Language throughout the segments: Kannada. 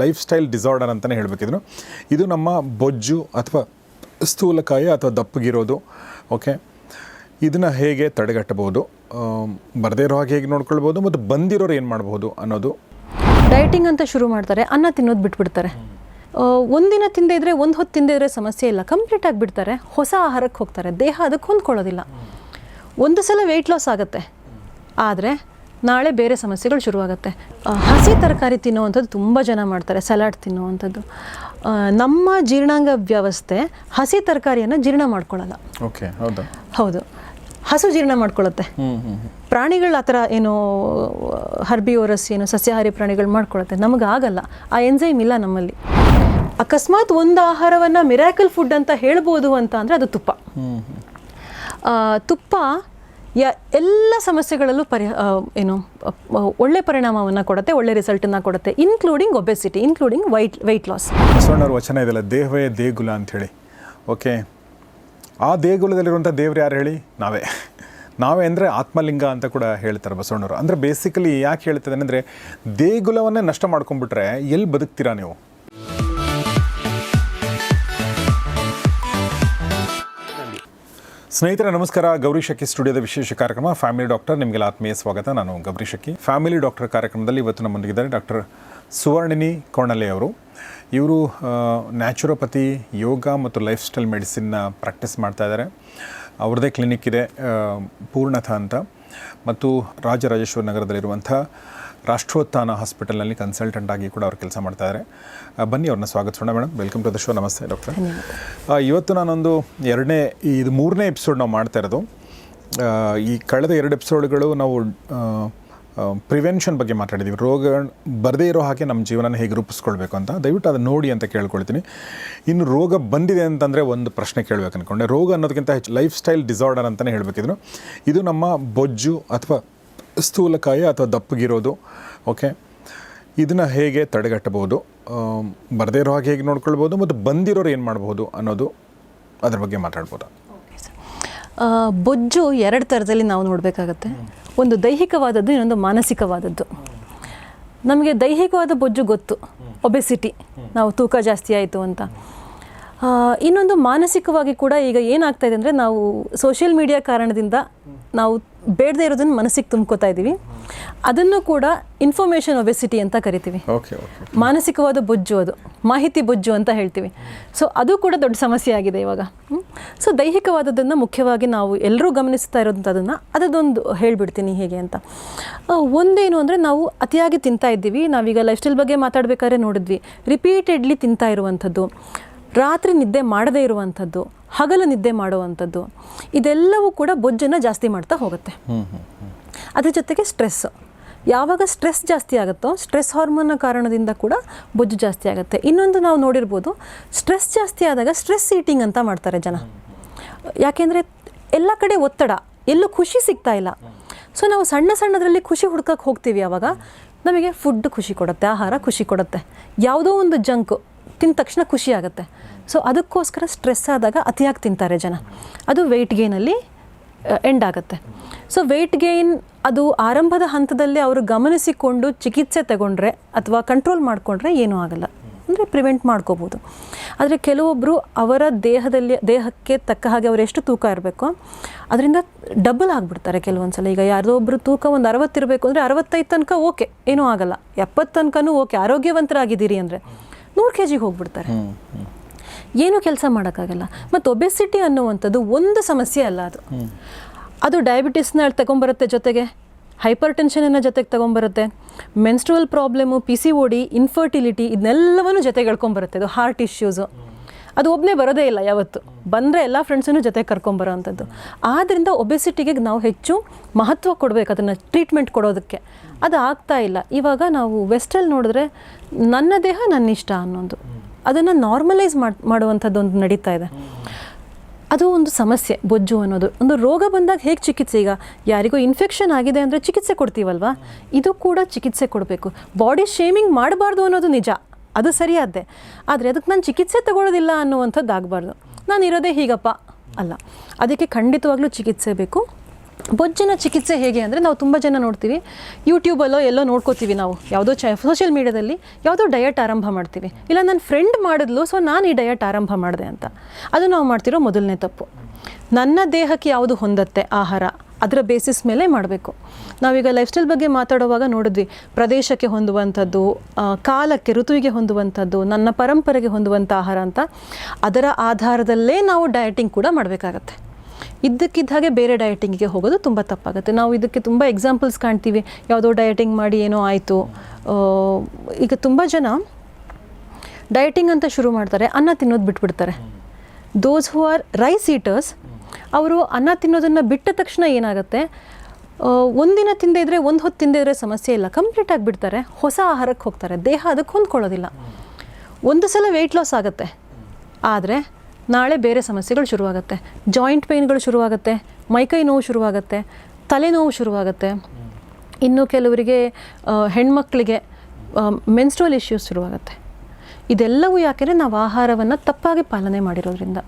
ಲೈಫ್ ಸ್ಟೈಲ್ ಡಿಸಾರ್ಡರ್ ಅಂತಲೇ ಹೇಳಬೇಕಿದ್ರು ಇದು ನಮ್ಮ ಬೊಜ್ಜು ಅಥವಾ ಸ್ಥೂಲಕಾಯ ಅಥವಾ ದಪ್ಪಗಿರೋದು ಓಕೆ ಇದನ್ನು ಹೇಗೆ ತಡೆಗಟ್ಟಬಹುದು? ಬರದೇ ಇರೋ ಹಾಗೆ ಹೇಗೆ ನೋಡ್ಕೊಳ್ಬೋದು ಮತ್ತು ಬಂದಿರೋರು ಏನು ಮಾಡ್ಬೋದು ಅನ್ನೋದು. ಡಯಟಿಂಗ್ ಅಂತ ಶುರು ಮಾಡ್ತಾರೆ, ಅನ್ನ ತಿನ್ನೋದು ಬಿಟ್ಬಿಡ್ತಾರೆ. ಒಂದಿನ ತಿಂದೇ ಇದ್ರೆ, ಒಂದು ಹೊತ್ತು ತಿಂದೇ ಇದ್ರೆ ಸಮಸ್ಯೆ ಇಲ್ಲ ಕಂಪ್ಲೀಟ್ ಆಗಿಬಿಡ್ತಾರೆ ಹೊಸ ಆಹಾರಕ್ಕೆ ಹೋಗ್ತಾರೆ, ದೇಹ ಅದಕ್ಕೆ ಹೊಂದ್ಕೊಳ್ಳೋದಿಲ್ಲ. ಒಂದು ಸಲ ವೆಯ್ಟ್ ಲಾಸ್ ಆಗುತ್ತೆ. ಆದರೆ ನಾಳೆ ಬೇರೆ ಸಮಸ್ಯೆಗಳು ಶುರುವಾಗುತ್ತೆ. ಹಸಿ ತರಕಾರಿ ತಿನ್ನುವಂಥದ್ದು ತುಂಬ ಜನ ಮಾಡ್ತಾರೆ ಸಲಾಡ್ ತಿನ್ನುವಂಥದ್ದು. ನಮ್ಮ ಜೀರ್ಣಾಂಗ ವ್ಯವಸ್ಥೆ ಹಸಿ ತರಕಾರಿಯನ್ನು ಜೀರ್ಣ ಮಾಡ್ಕೊಳ್ಳಲ್ಲ. ಓಕೆ ಹೌದು. ಹೌದು. ಹಸು ಜೀರ್ಣ ಮಾಡ್ಕೊಳ್ಳುತ್ತೆ. ಪ್ರಾಣಿಗಳ ಆ ಥರ ಏನು ಹರ್ಬಿಯೋರಸ್ ಏನು ಸಸ್ಯಾಹಾರಿ ಪ್ರಾಣಿಗಳು ಮಾಡ್ಕೊಳ್ಳುತ್ತೆ. ನಮಗೆ ಆಗಲ್ಲ. ಆ ಎಂಜೈಮ್ ಇಲ್ಲ ನಮ್ಮಲ್ಲಿ. ಅಕಸ್ಮಾತ್ ಒಂದು ಆಹಾರವನ್ನು ಮಿರಾಕಲ್ ಫುಡ್ ಅಂತ ಹೇಳ್ಬೋದು ಅಂತ ಅಂದರೆ ಅದು ತುಪ್ಪ. ತುಪ್ಪ ಯ ಎಲ್ಲ ಸಮಸ್ಯೆಗಳಲ್ಲೂ ಪರಿ ಏನು ಒಳ್ಳೆ ಪರಿಣಾಮವನ್ನು ಕೊಡುತ್ತೆ, ಒಳ್ಳೆ ರಿಸಲ್ಟನ್ನು ಕೊಡುತ್ತೆ including obesity including weight weight loss ಬಸವಣ್ಣವ್ರ ವಚನ ಇದೆಲ್ಲ ದೇಹವೇ ದೇಗುಲ ಅಂಥೇಳಿ ಓಕೆ ಆ ದೇಗುಲದಲ್ಲಿರುವಂಥ ದೇವ್ರು ಯಾರು ಹೇಳಿ? ನಾವೇ. ನಾವೇ ಅಂದರೆ ಆತ್ಮಲಿಂಗ ಅಂತ ಕೂಡ ಹೇಳ್ತಾರೆ ಬಸವಣ್ಣವರು. ಅಂದರೆ ಬೇಸಿಕಲಿ ಯಾಕೆ ಹೇಳ್ತದೆ ಅಂದರೆ ದೇಗುಲವನ್ನೇ ನಷ್ಟ ಮಾಡ್ಕೊಂಡ್ಬಿಟ್ರೆ ಎಲ್ಲಿ ಬದುಕ್ತೀರಾ ನೀವು? ಸ್ನೇಹಿತರೆ, ನಮಸ್ಕಾರ. ಗೌರಿ ಶಕ್ಕಿ ಸ್ಟುಡಿಯೋದ ವಿಶೇಷ ಕಾರ್ಯಕ್ರಮ ಫ್ಯಾಮಿಲಿ ಡಾಕ್ಟರ್. ನಿಮಗೆಲ್ಲ ಆತ್ಮೀಯ ಸ್ವಾಗತ. ನಾನು ಗೌರಿ ಶಕ್ಕಿ ಫ್ಯಾಮಿಲಿ ಡಾಕ್ಟರ್ ಕಾರ್ಯಕ್ರಮದಲ್ಲಿ ಇವತ್ತು ನಮ್ಮೊಂದಿಗಿದ್ದಾರೆ ಡಾಕ್ಟರ್ ಸುವರ್ಣಿನಿ ಕೋಣಲೆ ಅವರು. ಇವರು ನ್ಯಾಚುರೋಪತಿ, ಯೋಗ ಮತ್ತು ಲೈಫ್ ಸ್ಟೈಲ್ ಮೆಡಿಸಿನ್ನ ಪ್ರಾಕ್ಟೀಸ್ ಮಾಡ್ತಾ ಇದ್ದಾರೆ. ಅವ್ರದ್ದೇ ಕ್ಲಿನಿಕ್ ಇದೆ ಪೂರ್ಣಥ ಅಂತ. ಮತ್ತು ರಾಜರಾಜೇಶ್ವರ ನಗರದಲ್ಲಿರುವಂಥ ರಾಷ್ಟ್ರೋತ್ಥಾನ ಹಾಸ್ಪಿಟಲ್ನಲ್ಲಿ ಕನ್ಸಲ್ಟೆಂಟ್ ಆಗಿ ಕೂಡ ಅವ್ರು ಕೆಲಸ ಮಾಡ್ತಾ ಇದ್ದಾರೆ ಆ, ಬನ್ನಿ ಅವ್ರನ್ನ ಸ್ವಾಗತಿಸೋಣ madam welcome to the show ನಮಸ್ತೆ ಡಾಕ್ಟರ್ ಇವತ್ತು ನಾನೊಂದು ಎರಡನೇ ಇದು ಮೂರನೇ ಎಪಿಸೋಡ್ ನಾವು ಮಾಡ್ತಾ ಇರೋದು. ಈ ಕಳೆದ ಎರಡು ಎಪಿಸೋಡ್ಗಳು ನಾವು ಪ್ರಿವೆನ್ಷನ್ ಬಗ್ಗೆ ಮಾತಾಡಿದ್ದೀವಿ ರೋಗ ಬರದೇ ಇರೋ ಹಾಗೆ ನಮ್ಮ ಜೀವನನ ಹೇಗೆ ರೂಪಿಸ್ಕೊಳ್ಬೇಕು ಅಂತ. ದಯವಿಟ್ಟು ಅದನ್ನು ನೋಡಿ ಅಂತ ಕೇಳ್ಕೊಳ್ತೀನಿ. ಇನ್ನು ರೋಗ ಬಂದಿದೆ ಅಂತಂದರೆ ಒಂದು ಪ್ರಶ್ನೆ ಕೇಳಬೇಕು ಅಂದ್ಕೊಂಡೆ ರೋಗ ಅನ್ನೋದಕ್ಕಿಂತ ಹೆಚ್ಚು ಲೈಫ್ ಸ್ಟೈಲ್ ಡಿಸಾರ್ಡರ್ ಅಂತಲೇ ಹೇಳಬೇಕಿದ್ರು. ಇದು ನಮ್ಮ ಬೊಜ್ಜು ಅಥವಾ ಸ್ಥೂಲಕಾಯ ಅಥವಾ ದಪ್ಪಗಿರೋದು ಓಕೆ ಇದನ್ನು ಹೇಗೆ ತಡೆಗಟ್ಟಬಹುದು? ಬರದೇ ಇರೋ ಹಾಗೆ ಹೇಗೆ ನೋಡ್ಕೊಳ್ಬೋದು ಮತ್ತು ಬಂದಿರೋರು ಏನು ಮಾಡ್ಬೋದು ಅನ್ನೋದು ಅದ್ರ ಬಗ್ಗೆ ಮಾತಾಡ್ಬೋದು? ಬೊಜ್ಜು ಎರಡು ಥರದಲ್ಲಿ ನಾವು ನೋಡಬೇಕಾಗತ್ತೆ. ಒಂದು ದೈಹಿಕವಾದದ್ದು, ಇನ್ನೊಂದು ಮಾನಸಿಕವಾದದ್ದು. ನಮಗೆ ದೈಹಿಕವಾದ ಬೊಜ್ಜು ಗೊತ್ತು. ಒಬೆಸಿಟಿ ನಾವು ತೂಕ ಜಾಸ್ತಿ ಆಯಿತು ಅಂತ. ಇನ್ನೊಂದು ಮಾನಸಿಕವಾಗಿ ಕೂಡ ಈಗ ಏನಾಗ್ತಾ ಇದೆ ಅಂದರೆ ನಾವು ಸೋಷಿಯಲ್ ಮೀಡಿಯಾ ಕಾರಣದಿಂದ ನಾವು ಬೇಡದೇ ಇರೋದನ್ನು ಮನಸ್ಸಿಗೆ ತುಂಬ್ಕೋತಾ ಇದ್ದೀವಿ ಅದನ್ನು ಕೂಡ ಇನ್ಫಾರ್ಮೇಷನ್ ಒಬೆಸಿಟಿ ಅಂತ ಕರಿತೀವಿ. ಮಾನಸಿಕವಾದ ಬೊಜ್ಜು ಅದು. ಮಾಹಿತಿ ಬೊಜ್ಜು ಅಂತ ಹೇಳ್ತೀವಿ. ಸೊ ಅದು ಕೂಡ ದೊಡ್ಡ ಸಮಸ್ಯೆ ಆಗಿದೆ ಇವಾಗ. ಸೊ ದೈಹಿಕವಾದದ್ದನ್ನು ಮುಖ್ಯವಾಗಿ ನಾವು ಎಲ್ಲರೂ ಗಮನಿಸ್ತಾ ಇರೋಂಥದ್ದನ್ನು ಅದೊಂದು ಹೇಳಿಬಿಡ್ತೀನಿ ಹೇಗೆ ಅಂತ. ಒಂದೇನು ಅಂದರೆ ನಾವು ಅತಿಯಾಗಿ ತಿಂತಾ ಇದ್ದೀವಿ. ನಾವೀಗ ಲೈಫ್ ಸ್ಟೈಲ್ ಬಗ್ಗೆ ಮಾತಾಡಬೇಕಾದ್ರೆ ನೋಡಿದ್ವಿ. ರಿಪೀಟೆಡ್ಲಿ ತಿಂತಾ ಇರುವಂಥದ್ದು. ರಾತ್ರಿ ನಿದ್ದೆ ಮಾಡದೇ ಇರುವಂಥದ್ದು ಹಗಲು ನಿದ್ದೆ ಮಾಡುವಂಥದ್ದು ಇದೆಲ್ಲವೂ ಕೂಡ ಬೊಜ್ಜನ್ನು ಜಾಸ್ತಿ ಮಾಡ್ತಾ ಹೋಗುತ್ತೆ. ಅದ್ರ ಜೊತೆಗೆ ಸ್ಟ್ರೆಸ್. ಯಾವಾಗ ಸ್ಟ್ರೆಸ್ ಜಾಸ್ತಿ ಆಗುತ್ತೋ ಸ್ಟ್ರೆಸ್ ಹಾರ್ಮೋನ್ನ ಕಾರಣದಿಂದ ಕೂಡ ಬೊಜ್ಜು ಜಾಸ್ತಿ ಆಗುತ್ತೆ. ಇನ್ನೊಂದು ನಾವು ನೋಡಿರ್ಬೋದು ಸ್ಟ್ರೆಸ್ ಜಾಸ್ತಿ ಆದಾಗ ಸ್ಟ್ರೆಸ್ ಈಟಿಂಗ್ ಅಂತ ಮಾಡ್ತಾರೆ ಜನ. ಯಾಕೆಂದರೆ ಎಲ್ಲ ಕಡೆ ಒತ್ತಡ ಎಲ್ಲೂ ಖುಷಿ ಸಿಗ್ತಾ ಇಲ್ಲ. ಸೊ ನಾವು ಸಣ್ಣ ಸಣ್ಣದರಲ್ಲಿ ಖುಷಿ ಹುಡ್ಕಕ್ಕೆ ಹೋಗ್ತೀವಿ ಆವಾಗ ನಮಗೆ ಫುಡ್ ಖುಷಿ ಕೊಡುತ್ತೆ ಆಹಾರ ಖುಷಿ ಕೊಡುತ್ತೆ. ಯಾವುದೋ ಒಂದು ಜಂಕು ತಿಂದ ತಕ್ಷಣ ಖುಷಿ ಆಗುತ್ತೆ. ಸೊ ಅದಕ್ಕೋಸ್ಕರ ಸ್ಟ್ರೆಸ್ ಆದಾಗ ಅತಿಯಾಗಿ ತಿಂತಾರೆ ಜನ. ಅದು ವೆಯ್ಟ್ ಗೇನಲ್ಲಿ ಎಂಡ್ ಆಗುತ್ತೆ. ಸೊ ವೆಯ್ಟ್ ಗೇನ್ ಅದು ಆರಂಭದ ಹಂತದಲ್ಲಿ ಅವರು ಗಮನಿಸಿಕೊಂಡು ಚಿಕಿತ್ಸೆ ತಗೊಂಡ್ರೆ ಅಥವಾ ಕಂಟ್ರೋಲ್ ಮಾಡಿಕೊಂಡ್ರೆ ಏನೂ ಆಗಲ್ಲ. ಅಂದರೆ ಪ್ರಿವೆಂಟ್ ಮಾಡ್ಕೋಬೋದು. ಆದರೆ ಕೆಲವೊಬ್ಬರು ಅವರ ದೇಹದಲ್ಲಿ, ದೇಹಕ್ಕೆ ತಕ್ಕ ಹಾಗೆ ಅವರು ಎಷ್ಟು ತೂಕ ಇರಬೇಕು, ಅದರಿಂದ ಡಬಲ್ ಆಗಿಬಿಡ್ತಾರೆ ಕೆಲವೊಂದು ಸಲ ಈಗ ಯಾರೋ ಒಬ್ಬರು ತೂಕ ಒಂದು ಅರವತ್ತಿರಬೇಕು ಅಂದರೆ ಅರವತ್ತೈದು ತನಕ ಓಕೆ ಏನೂ ಆಗಲ್ಲ. ಎಪ್ಪತ್ತು ತನಕನೂ ಓಕೆ ಆರೋಗ್ಯವಂತರಾಗಿದ್ದೀರಿ ಅಂದರೆ. ನೂರು ಕೆ ಜಿಗೆ ಹೋಗ್ಬಿಡ್ತಾರೆ ಏನೂ ಕೆಲಸ ಮಾಡೋಕ್ಕಾಗಲ್ಲ. ಮತ್ತು ಒಬೆಸಿಟಿ ಅನ್ನುವಂಥದ್ದು ಒಂದು ಸಮಸ್ಯೆ ಅಲ್ಲ ಅದು. ಅದು ಡಯಾಬಿಟಿಸ್ನ ತಗೊಂಬರುತ್ತೆ ಜೊತೆಗೆ ಹೈಪರ್ ಟೆನ್ಷನನ್ನು ಜೊತೆಗೆ ತೊಗೊಂಬರುತ್ತೆ menstrual problem P C O D infertility ಇದನ್ನೆಲ್ಲವನ್ನು ಜೊತೆಗೆ ಎಳ್ಕೊಂಬರುತ್ತೆ. ಅದು ಹಾರ್ಟ್ ಇಶ್ಯೂಸು ಅದು ಒಬ್ಬನೇ ಬರೋದೇ ಇಲ್ಲ ಯಾವತ್ತು. ಬಂದರೆ ಎಲ್ಲ ಫ್ರೆಂಡ್ಸನ್ನು ಜೊತೆಗೆ ಕರ್ಕೊಂಬರೋ ಅಂಥದ್ದು. ಆದ್ದರಿಂದ ಒಬೆಸಿಟಿಗೆ ನಾವು ಹೆಚ್ಚು ಮಹತ್ವ ಕೊಡಬೇಕು ಅದನ್ನು ಟ್ರೀಟ್ಮೆಂಟ್ ಕೊಡೋದಕ್ಕೆ. ಅದು ಆಗ್ತಾ ಇಲ್ಲ. ಇವಾಗ ನಾವು ವೆಸ್ಟಲ್ಲಿ ನೋಡಿದ್ರೆ ನನ್ನ ದೇಹ ನನ್ನ ಇಷ್ಟ ಅನ್ನೋದು. ಅದನ್ನು ನಾರ್ಮಲೈಸ್ ಮಾಡಿ, ಮಾಡುವಂಥದ್ದು ಒಂದು ನಡೀತಾ ಇದೆ. ಅದು ಒಂದು ಸಮಸ್ಯೆ, ಬೊಜ್ಜು ಅನ್ನೋದು. ಒಂದು ರೋಗ ಬಂದಾಗ ಹೇಗೆ ಚಿಕಿತ್ಸೆ? ಈಗ ಯಾರಿಗೋ ಇನ್ಫೆಕ್ಷನ್ ಆಗಿದೆ ಅಂದರೆ ಚಿಕಿತ್ಸೆ ಕೊಡ್ತೀವಲ್ವಾ? ಇದು ಕೂಡ ಚಿಕಿತ್ಸೆ ಕೊಡಬೇಕು. ಬಾಡಿ ಶೇಮಿಂಗ್ ಮಾಡಬಾರ್ದು ಅನ್ನೋದು ನಿಜ. ಅದು ಸರಿಯಾದ್ದೆ ಆದರೆ ಅದಕ್ಕೆ ನಾನು ಚಿಕಿತ್ಸೆ ತಗೊಳ್ಳೋದಿಲ್ಲ ಅನ್ನುವಂಥದ್ದು ಆಗಬಾರ್ದು ನಾನು ಇರೋದೇ ಹೀಗಪ್ಪ ಅಲ್ಲ. ಅದಕ್ಕೆ ಖಂಡಿತವಾಗ್ಲೂ ಚಿಕಿತ್ಸೆ ಬೇಕು. ಬೊಜ್ಜಿನ ಚಿಕಿತ್ಸೆ ಹೇಗೆ ಅಂದರೆ ನಾವು ತುಂಬ ಜನ ನೋಡ್ತೀವಿ. ಯೂಟ್ಯೂಬಲ್ಲೋ ಎಲ್ಲೋ ನೋಡ್ಕೋತೀವಿ ನಾವು. ಯಾವುದೋ ಚ ಸೋಷಿಯಲ್ ಮೀಡ್ಯಾದಲ್ಲಿ ಯಾವುದೋ ಡಯಟ್ ಆರಂಭ ಮಾಡ್ತೀವಿ. ಇಲ್ಲ ನನ್ನ ಫ್ರೆಂಡ್ ಮಾಡಿದ್ಲು ಸೊ ನಾನು ಈ ಡಯಟ್ ಆರಂಭ ಮಾಡಿದೆ ಅಂತ. ಅದು ನಾವು ಮಾಡ್ತಿರೋ ಮೊದಲನೇ ತಪ್ಪು. ನನ್ನ ದೇಹಕ್ಕೆ ಯಾವುದು ಹೊಂದತ್ತೆ? ಆಹಾರ. ಅದರ ಬೇಸಿಸ್ ಮೇಲೆ ಮಾಡಬೇಕು. ನಾವೀಗ ಲೈಫ್ ಸ್ಟೈಲ್ ಬಗ್ಗೆ ಮಾತಾಡುವಾಗ ನೋಡಿದ್ವಿ, ಪ್ರದೇಶಕ್ಕೆ ಹೊಂದುವಂಥದ್ದು ಕಾಲಕ್ಕೆ ಋತುವಿಗೆ ಹೊಂದುವಂಥದ್ದು, ನನ್ನ ಪರಂಪರೆಗೆ ಹೊಂದುವಂಥ ಆಹಾರ ಅಂತ, ಅದರ ಆಧಾರದಲ್ಲೇ ನಾವು ಡಯಟಿಂಗ್ ಕೂಡ ಮಾಡಬೇಕಾಗತ್ತೆ. ಇದ್ದಕ್ಕಿದ್ದ ಹಾಗೆ ಬೇರೆ ಡಯಟಿಂಗಿಗೆ ಹೋಗೋದು ತುಂಬ ತಪ್ಪಾಗುತ್ತೆ. ನಾವು ಇದಕ್ಕೆ ತುಂಬ ಎಕ್ಸಾಂಪಲ್ಸ್ ಕಾಣ್ತೀವಿ. ಯಾವುದೋ ಡಯಟಿಂಗ್ ಮಾಡಿ ಏನೋ ಆಯಿತು. ಈಗ ತುಂಬ ಜನ ಡಯಟಿಂಗ್ ಅಂತ ಶುರು ಮಾಡ್ತಾರೆ, ಅನ್ನ ತಿನ್ನೋದು ಬಿಟ್ಬಿಡ್ತಾರೆ. Those who are rice eaters ಅವರು ಅನ್ನ ತಿನ್ನೋದನ್ನು ಬಿಟ್ಟ ತಕ್ಷಣ ಏನಾಗುತ್ತೆ? ಒಂದಿನ ತಿಂದೇ ಇದ್ದರೆ ಒಂದು ಹೊತ್ತು ತಿಂದೇ ಇದ್ರೆ ಸಮಸ್ಯೆ ಇಲ್ಲ. ಕಂಪ್ಲೀಟ್ ಆಗಿಬಿಡ್ತಾರೆ ಹೊಸ ಆಹಾರಕ್ಕೆ ಹೋಗ್ತಾರೆ. ದೇಹ ಅದಕ್ಕೆ ಹೊಂದ್ಕೊಳ್ಳೋದಿಲ್ಲ. ಒಂದು ಸಲ ವೆಯ್ಟ್ ಲಾಸ್ ಆಗುತ್ತೆ. ಆದರೆ ನಾಳೆ ಬೇರೆ ಸಮಸ್ಯೆಗಳು ಶುರುವಾಗುತ್ತೆ. ಜಾಯಿಂಟ್ ಪೇಯ್ನ್ಗಳು ಶುರುವಾಗುತ್ತೆ. ಮೈಕೈ ನೋವು ಶುರುವಾಗುತ್ತೆ. ತಲೆನೋವು ಶುರುವಾಗುತ್ತೆ. ಇನ್ನು ಕೆಲವರಿಗೆ ಹೆಣ್ಮಕ್ಳಿಗೆ ಮೆನ್ಸ್ಟ್ರಲ್ ಇಶ್ಯೂಸ್ ಶುರುವಾಗುತ್ತೆ. ಇದೆಲ್ಲವೂ ಯಾಕೆಂದರೆ ನಾವು ಆಹಾರವನ್ನು ತಪ್ಪಾಗಿ ಪಾಲನೆ ಮಾಡಿರೋದ್ರಿಂದ.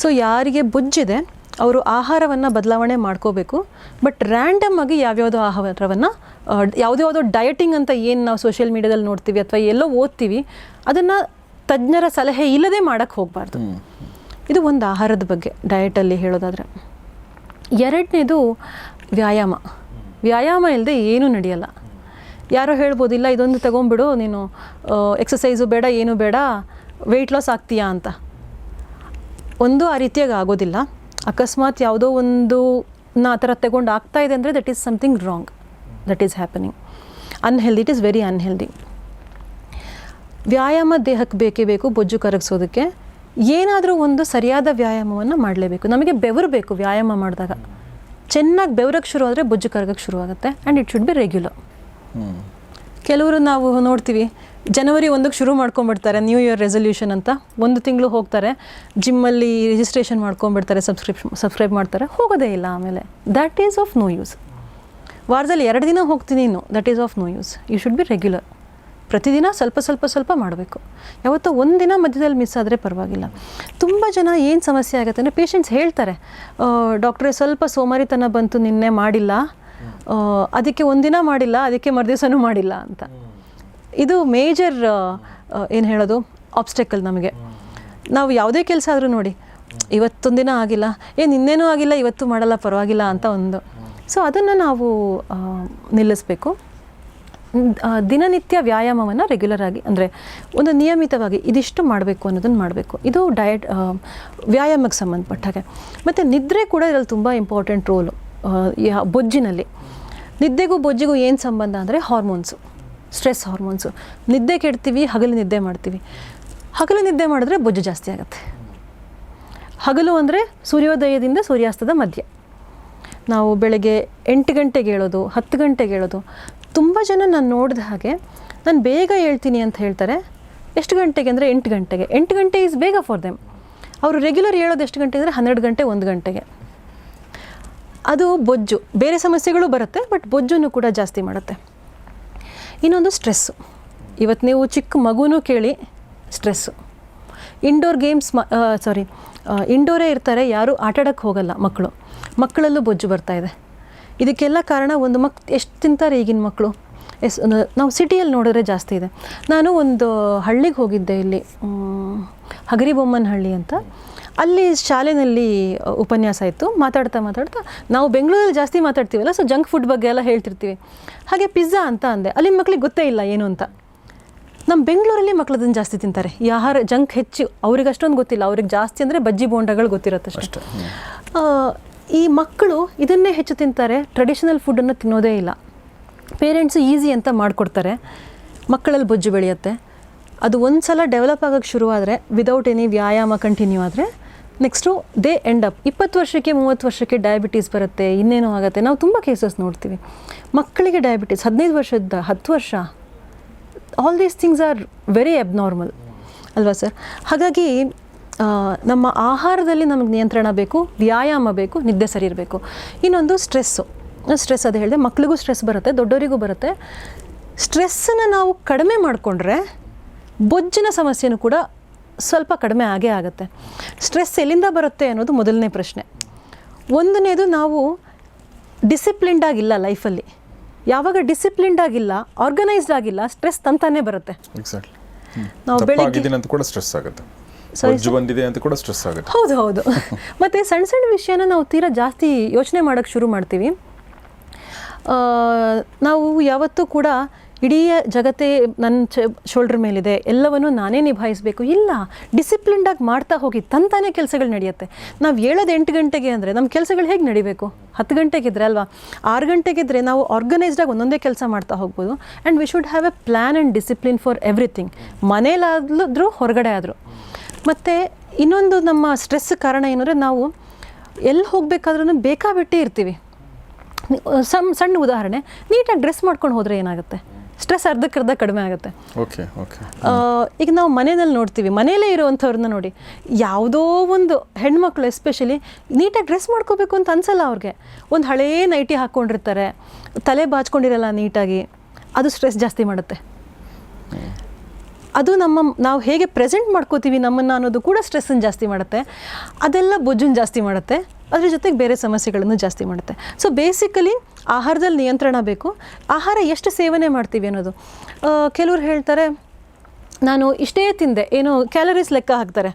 ಸೊ ಯಾರಿಗೆ ಬುಜ್ಜಿದೆ ಅವರು ಆಹಾರವನ್ನು ಬದಲಾವಣೆ ಮಾಡ್ಕೋಬೇಕು. ಬಟ್ ರ್ಯಾಂಡಮ್ ಆಗಿ ಯಾವ್ಯಾವುದೋ ಆಹಾರವನ್ನು ಯಾವುದೇ ಯಾವುದೋ ಡಯಟಿಂಗ್ ಅಂತ ಏನು ನಾವು ಸೋಷಿಯಲ್ ಮೀಡ್ಯಾದಲ್ಲಿ ನೋಡ್ತೀವಿ ಅಥವಾ ಎಲ್ಲೋ ಓದ್ತೀವಿ ಅದನ್ನು ತಜ್ಞರ ಸಲಹೆ ಇಲ್ಲದೆ ಮಾಡೋಕ್ಕೆ ಹೋಗಬಾರ್ದು. ಇದು ಒಂದು ಆಹಾರದ ಬಗ್ಗೆ ಡಯಟಲ್ಲಿ ಹೇಳೋದಾದರೆ. ಎರಡನೇದು ವ್ಯಾಯಾಮ. ವ್ಯಾಯಾಮ ಇಲ್ಲದೆ ಏನೂ ನಡೆಯಲ್ಲ. ಯಾರೋ ಹೇಳ್ಬೋದು ಇಲ್ಲ ಇದೊಂದು ತಗೊಂಬಿಡು ನೀನು ಎಕ್ಸಸೈಸು ಬೇಡ ಏನೂ ಬೇಡ ವೆಯ್ಟ್ ಲಾಸ್ ಆಗ್ತೀಯಾ? ಅಂತ. ಒಂದು ಆ ರೀತಿಯಾಗಿ ಆಗೋದಿಲ್ಲ. ಅಕಸ್ಮಾತ್ ಯಾವುದೋ ಒಂದು ನಾ ಆ ಥರ ತಗೊಂಡು ಆಗ್ತಾ ಇದೆ ಅಂದರೆ that is something wrong that is happening unhealthy it is very unhealthy ವ್ಯಾಯಾಮ ದೇಹಕ್ಕೆ ಬೇಕೇ ಬೇಕು ಬೊಜ್ಜು ಕರಗಿಸೋದಕ್ಕೆ. ಏನಾದರೂ ಒಂದು ಸರಿಯಾದ ವ್ಯಾಯಾಮವನ್ನು ಮಾಡಲೇಬೇಕು. ನಮಗೆ ಬೆವರು ಬೇಕು ವ್ಯಾಯಾಮ ಮಾಡಿದಾಗ. ಚೆನ್ನಾಗಿ ಬೆವರಕ್ಕೆ ಶುರು ಆದರೆ ಬೊಜ್ಜು ಕರಗಕ್ಕೆ ಶುರುವಾಗುತ್ತೆ. And it should be regular ಕೆಲವರು ನಾವು ನೋಡ್ತೀವಿ ಜನವರಿ ಒಂದಕ್ಕೆ ಶುರು ಮಾಡ್ಕೊಂಡ್ಬಿಡ್ತಾರೆ ನ್ಯೂ ಇಯರ್ ರೆಸೊಲ್ಯೂಷನ್ ಅಂತ. ಒಂದು ತಿಂಗಳು ಹೋಗ್ತಾರೆ ಜಿಮ್ಮಲ್ಲಿ ರಿಜಿಸ್ಟ್ರೇಷನ್ ಮಾಡ್ಕೊಂಡ್ಬಿಡ್ತಾರೆ ಸಬ್ಸ್ಕ್ರಿಪ್ಷನ್ ಸಬ್ಸ್ಕ್ರೈಬ್ ಮಾಡ್ತಾರೆ, ಹೋಗೋದೇ ಇಲ್ಲ ಆಮೇಲೆ. That is of no use ವಾರದಲ್ಲಿ ಎರಡು ದಿನ ಹೋಗ್ತೀನಿ ಇನ್ನು. That is of no use you should be regular ಪ್ರತಿದಿನ ಸ್ವಲ್ಪ ಸ್ವಲ್ಪ ಸ್ವಲ್ಪ ಮಾಡಬೇಕು. ಯಾವತ್ತೋ ಒಂದು ದಿನ ಮಧ್ಯದಲ್ಲಿ ಮಿಸ್ ಆದರೆ ಪರವಾಗಿಲ್ಲ. ತುಂಬ ಜನ ಏನು ಸಮಸ್ಯೆ ಆಗುತ್ತೆ ಅಂದರೆ ಪೇಷಂಟ್ಸ್ ಹೇಳ್ತಾರೆ ಡಾಕ್ಟ್ರೇ ಸ್ವಲ್ಪ ಸೋಮಾರಿತನ ಬಂತು, ನಿನ್ನೆ ಮಾಡಿಲ್ಲ. ಅದಕ್ಕೆ ಒಂದಿನ ಮಾಡಿಲ್ಲ, ಅದಕ್ಕೆ ಮರುದಿವಸನೂ ಮಾಡಿಲ್ಲ ಅಂತ. ಇದು ಮೇಜರ್ ಏನು ಹೇಳೋದು? ಆಬ್ಸ್ಟೆಕಲ್ ನಮಗೆ. ನಾವು ಯಾವುದೇ ಕೆಲಸ ಆದರೂ ನೋಡಿ ಇವತ್ತೊಂದಿನ ಆಗಿಲ್ಲ ಏ ನಿನ್ನೇನೂ ಆಗಿಲ್ಲ, ಇವತ್ತು ಮಾಡಲ್ಲ, ಪರವಾಗಿಲ್ಲ ಅಂತ ಒಂದು. ಸೊ ಅದನ್ನು ನಾವು ನಿಲ್ಲಿಸಬೇಕು. ದಿನನಿತ್ಯ ವ್ಯಾಯಾಮವನ್ನು ರೆಗ್ಯುಲರ್ ಆಗಿ, ಅಂದರೆ ಒಂದು ನಿಯಮಿತವಾಗಿ ಇದಿಷ್ಟು ಮಾಡಬೇಕು ಅನ್ನೋದನ್ನು ಮಾಡಬೇಕು. ಇದು ಡಯಟ್ ವ್ಯಾಯಾಮಕ್ಕೆ ಸಂಬಂಧಪಟ್ಟ ಹಾಗೆ. ಮತ್ತು ನಿದ್ರೆ ಕೂಡ ಇದರಲ್ಲಿ ತುಂಬ ಇಂಪಾರ್ಟೆಂಟ್ ರೋಲು ಬೊಜ್ಜಿನಲ್ಲಿ. ನಿದ್ದೆಗೂ ಬೊಜ್ಜಿಗೂ ಏನು ಸಂಬಂಧ ಅಂದರೆ ಹಾರ್ಮೋನ್ಸು ಸ್ಟ್ರೆಸ್ ಹಾರ್ಮೋನ್ಸು. ನಿದ್ದೆ ಕೆಡ್ತೀವಿ, ಹಗಲು ನಿದ್ದೆ ಮಾಡ್ತೀವಿ. ಹಗಲು ನಿದ್ದೆ ಮಾಡಿದ್ರೆ ಬೊಜ್ಜು ಜಾಸ್ತಿ ಆಗುತ್ತೆ. ಹಗಲು ಅಂದರೆ ಸೂರ್ಯೋದಯದಿಂದ ಸೂರ್ಯಾಸ್ತದ ಮಧ್ಯೆ. ನಾವು ಬೆಳಗ್ಗೆ ಎಂಟು ಗಂಟೆಗೆ ಹೇಳೋದು, ಹತ್ತು ಗಂಟೆಗೆ ಹೇಳೋದು. ತುಂಬ ಜನ ನಾನು ನೋಡಿದ ಹಾಗೆ ನಾನು ಬೇಗ ಹೇಳ್ತೀನಿ ಅಂತ ಹೇಳ್ತಾರೆ, ಎಷ್ಟು ಗಂಟೆಗೆ ಅಂದರೆ ಎಂಟು ಗಂಟೆಗೆ. ಎಂಟು ಗಂಟೆ ಈಸ್ ಬೇಗ ಫಾರ್ ದೆಮ್ ಅವರು ರೆಗ್ಯುಲರ್ ಹೇಳೋದು ಎಷ್ಟು ಗಂಟೆ ಅಂದರೆ ಹನ್ನೆರಡು ಗಂಟೆ, ಒಂದು ಗಂಟೆಗೆ. ಅದು ಬೊಜ್ಜು. ಬೇರೆ ಸಮಸ್ಯೆಗಳು ಬರುತ್ತೆ ಬಟ್ ಬೊಜ್ಜನ್ನು ಕೂಡ ಜಾಸ್ತಿ ಮಾಡುತ್ತೆ. ಇನ್ನೊಂದು ಸ್ಟ್ರೆಸ್ಸು. ಇವತ್ತು ನೀವು ಚಿಕ್ಕ ಮಗುನೂ ಕೇಳಿ, ಸ್ಟ್ರೆಸ್ಸು. ಇಂಡೋರ್ ಗೇಮ್ಸ್ ಮ ಸಾರಿ ಇಂಡೋರೇ ಇರ್ತಾರೆ, ಯಾರೂ ಆಟಾಡೋಕ್ಕೆ ಹೋಗಲ್ಲ ಮಕ್ಕಳು. ಮಕ್ಕಳಲ್ಲೂ ಬೊಜ್ಜು ಬರ್ತಾ ಇದೆ. ಇದಕ್ಕೆಲ್ಲ ಕಾರಣ ಒಂದು ಮಕ್, ಎಷ್ಟು ತಿಂತಾರೆ ಈಗಿನ ಮಕ್ಕಳು? ಎಸ್ ನಾವು ಸಿಟಿಯಲ್ಲಿ ನೋಡಿದ್ರೆ ಜಾಸ್ತಿ ಇದೆ. ನಾನು ಒಂದು ಹಳ್ಳಿಗೆ ಹೋಗಿದ್ದೆ ಇಲ್ಲಿ ಹಗರಿಬೊಮ್ಮನ ಹಳ್ಳಿ ಅಂತ. ಅಲ್ಲಿ ಶಾಲೆಯಲ್ಲಿ ಉಪನ್ಯಾಸ ಇತ್ತು. ಮಾತಾಡ್ತಾ ಮಾತಾಡ್ತಾ ನಾವು ಬೆಂಗಳೂರಲ್ಲಿ ಜಾಸ್ತಿ ಮಾತಾಡ್ತೀವಲ್ಲ ಸೊ ಜಂಕ್ ಫುಡ್ ಬಗ್ಗೆ ಎಲ್ಲ ಹೇಳ್ತಿರ್ತೀವಿ. ಹಾಗೆ ಪಿಜ್ಜಾ ಅಂತ ಅಂದೆ. ಅಲ್ಲಿ ಮಕ್ಳಿಗೆ ಗೊತ್ತೇ ಇಲ್ಲ ಏನು ಅಂತ. ನಮ್ಮ ಬೆಂಗಳೂರಲ್ಲಿ ಮಕ್ಳು ಅದನ್ನು ಜಾಸ್ತಿ ತಿಂತಾರೆ. ಯಾರ ಜಂಕ್ ಹೆಚ್ಚು. ಅವ್ರಿಗೆ ಅಷ್ಟೊಂದು ಗೊತ್ತಿಲ್ಲ. ಅವ್ರಿಗೆ ಜಾಸ್ತಿ ಅಂದರೆ ಬಜ್ಜಿ ಬೋಂಡಗಳು ಗೊತ್ತಿರುತ್ತೆ ಅಷ್ಟೇ. ಈ ಮಕ್ಕಳು ಇದನ್ನೇ ಹೆಚ್ಚು ತಿಂತಾರೆ. ಟ್ರೆಡಿಷನಲ್ ಫುಡ್ಡನ್ನು ತಿನ್ನೋದೇ ಇಲ್ಲ. ಪೇರೆಂಟ್ಸು ಈಸಿ ಅಂತ ಮಾಡಿಕೊಡ್ತಾರೆ. ಮಕ್ಕಳಲ್ಲಿ ಬೊಜ್ಜು ಬೆಳೆಯುತ್ತೆ. ಅದು ಒಂದು ಸಲ ಡೆವಲಪ್ ಆಗೋಕ್ಕೆ ಶುರುವಾದರೆ ವಿದೌಟ್ ಎನಿ ವ್ಯಾಯಾಮ ಕಂಟಿನ್ಯೂ ಆದರೆ ನೆಕ್ಸ್ಟು ದೇ ಎಂಡ್ ಅಪ್ ಇಪ್ಪತ್ತು ವರ್ಷಕ್ಕೆ ಮೂವತ್ತು ವರ್ಷಕ್ಕೆ ಡಯಾಬಿಟೀಸ್ ಬರುತ್ತೆ, ಇನ್ನೇನೋ ಆಗುತ್ತೆ. ನಾವು ತುಂಬ ಕೇಸಸ್ ನೋಡ್ತೀವಿ. ಮಕ್ಕಳಿಗೆ ಡಯಾಬಿಟೀಸ್ ಹದಿನೈದು ವರ್ಷದ, ಹತ್ತು ವರ್ಷ all these things are very abnormal ಅಲ್ವಾ ಸರ್ ಹಾಗಾಗಿ ನಮ್ಮ ಆಹಾರದಲ್ಲಿ ನಮಗೆ ನಿಯಂತ್ರಣ ಬೇಕು, ವ್ಯಾಯಾಮ ಬೇಕು, ನಿದ್ದೆ ಸರಿ ಇರಬೇಕು. ಇನ್ನೊಂದು ಸ್ಟ್ರೆಸ್ಸು ಸ್ಟ್ರೆಸ್ ಅದು ಹೇಳಿದೆ ಮಕ್ಕಳಿಗೂ ಸ್ಟ್ರೆಸ್ ಬರುತ್ತೆ ದೊಡ್ಡವರಿಗೂ ಬರುತ್ತೆ. ಸ್ಟ್ರೆಸ್ಸನ್ನು ನಾವು ಕಡಿಮೆ ಮಾಡಿಕೊಂಡ್ರೆ ಬೊಜ್ಜಿನ ಸಮಸ್ಯೆನೂ ಕೂಡ ಸ್ವಲ್ಪ ಕಡಿಮೆ ಆಗೇ ಆಗುತ್ತೆ. ಸ್ಟ್ರೆಸ್ ಎಲ್ಲಿಂದ ಬರುತ್ತೆ ಅನ್ನೋದು ಮೊದಲನೇ ಪ್ರಶ್ನೆ. ಒಂದನೇದು ನಾವು ಡಿಸಿಪ್ಲಿನ್ಡ್ ಆಗಿಲ್ಲ ಲೈಫಲ್ಲಿ. ಯಾವಾಗ ಡಿಸಿಪ್ಲಿನ್ಡ್ ಆಗಿಲ್ಲ ಆರ್ಗನೈಸ್ಡ್ ಆಗಿಲ್ಲ ಸ್ಟ್ರೆಸ್ ತಂತಾನೆ ಬರುತ್ತೆ. ಎಕ್ಸಾಕ್ಟ್ಲಿ ನಾವು ಬೆಳಿಗ್ಗೆ ತಪ್ಪಾಗಿದ್ದೀನಿ ಅಂತ ಕೂಡ ಸ್ಟ್ರೆಸ್ ಆಗುತ್ತೆ. ಬಂದಿದೆ ಅಂತ ಕೂಡ ಸ್ಟ್ರೆಸ್ ಆಗುತ್ತೆ. ಹೌದು ಹೌದು. ಮತ್ತೆ ಸಣ್ಣ ಸಣ್ಣ ವಿಷಯನ ನಾವು ತೀರಾ ಜಾಸ್ತಿ ಯೋಚನೆ ಮಾಡೋಕ್ಕೆ ಶುರು ಮಾಡ್ತೀವಿ. ನಾವು ಯಾವತ್ತೂ ಕೂಡ ಇಡೀ ಜಗತ್ತೇ ನನ್ನ ಶೋಲ್ಡರ್ ಮೇಲಿದೆ, ಎಲ್ಲವನ್ನು ನಾನೇ ನಿಭಾಯಿಸಬೇಕು. ಇಲ್ಲ ಡಿಸಿಪ್ಲಿನ್ಡಾಗಿ ಮಾಡ್ತಾ ಹೋಗಿ ತಂತಾನೇ ಕೆಲಸಗಳು ನಡೆಯುತ್ತೆ. ನಾವು ಹೇಳೋದು ಎಂಟು ಗಂಟೆಗೆ ಅಂದರೆ ನಮ್ಮ ಕೆಲಸಗಳು ಹೇಗೆ ನಡಿಬೇಕು? ಹತ್ತು ಗಂಟೆಗಿದ್ರೆ ಅಲ್ವಾ? ಆರು ಗಂಟೆಗಿದ್ರೆ ನಾವು ಆರ್ಗನೈಸ್ಡಾಗಿ ಒಂದೊಂದೇ ಕೆಲಸ ಮಾಡ್ತಾ ಹೋಗ್ಬೋದು. And we should have a plan and discipline for everything ಮನೇಲಾದ್ರೂ ಹೊರಗಡೆ ಆದರೂ. ಮತ್ತು ಇನ್ನೊಂದು ನಮ್ಮ ಸ್ಟ್ರೆಸ್ ಕಾರಣ ಏನಂದರೆ ನಾವು ಎಲ್ಲಿ ಹೋಗಬೇಕಾದ್ರೂ ಬೇಕಾಬಿಟ್ಟೇ ಇರ್ತೀವಿ. ಸಮ್, ಸಣ್ಣ ಉದಾಹರಣೆ, ನೀಟಾಗಿ ಡ್ರೆಸ್ ಮಾಡ್ಕೊಂಡು ಹೋದರೆ ಏನಾಗುತ್ತೆ? ಸ್ಟ್ರೆಸ್ ಅರ್ಧಕ್ಕರ್ಧ ಕಡಿಮೆ ಆಗುತ್ತೆ. ಓಕೆ ಓಕೆ ಈಗ ನಾವು ಮನೆಯಲ್ಲಿ ನೋಡ್ತೀವಿ ಮನೆಯಲ್ಲೇ ಇರುವಂಥವ್ರನ್ನ ನೋಡಿ ಯಾವುದೋ ಒಂದು ಹೆಣ್ಮಕ್ಳು ಎಸ್ಪೆಷಲಿ ನೀಟಾಗಿ ಡ್ರೆಸ್ ಮಾಡ್ಕೋಬೇಕು ಅಂತ ಅನ್ಸಲ್ಲ ಅವ್ರಿಗೆ. ಒಂದು ಹಳೇ ನೈಟಿ ಹಾಕ್ಕೊಂಡಿರ್ತಾರೆ ತಲೆ ಬಾಚ್ಕೊಂಡಿರಲ್ಲ ನೀಟಾಗಿ ಅದು ಸ್ಟ್ರೆಸ್ ಜಾಸ್ತಿ ಮಾಡುತ್ತೆ. ಅದು ನಮ್ಮ, ನಾವು ಹೇಗೆ ಪ್ರೆಸೆಂಟ್ ಮಾಡ್ಕೋತೀವಿ ನಮ್ಮನ್ನು ಅನ್ನೋದು ಕೂಡ ಸ್ಟ್ರೆಸ್ಸನ್ನು ಜಾಸ್ತಿ ಮಾಡುತ್ತೆ. ಅದೆಲ್ಲ ಬೊಜ್ಜನ್ನು ಜಾಸ್ತಿ ಮಾಡುತ್ತೆ. ಅದ್ರ ಜೊತೆಗೆ ಬೇರೆ ಸಮಸ್ಯೆಗಳನ್ನು ಜಾಸ್ತಿ ಮಾಡುತ್ತೆ. ಸೊ ಬೇಸಿಕಲಿ ಆಹಾರದಲ್ಲಿ ನಿಯಂತ್ರಣ ಬೇಕು. ಆಹಾರ ಎಷ್ಟು ಸೇವನೆ ಮಾಡ್ತೀವಿ ಅನ್ನೋದು. ಕೆಲವ್ರು ಹೇಳ್ತಾರೆ, ನಾನು ಇಷ್ಟೇ ತಿಂದೆ. ಏನೋ ಕ್ಯಾಲರೀಸ್ ಲೆಕ್ಕ ಹಾಕ್ತಾರೆ.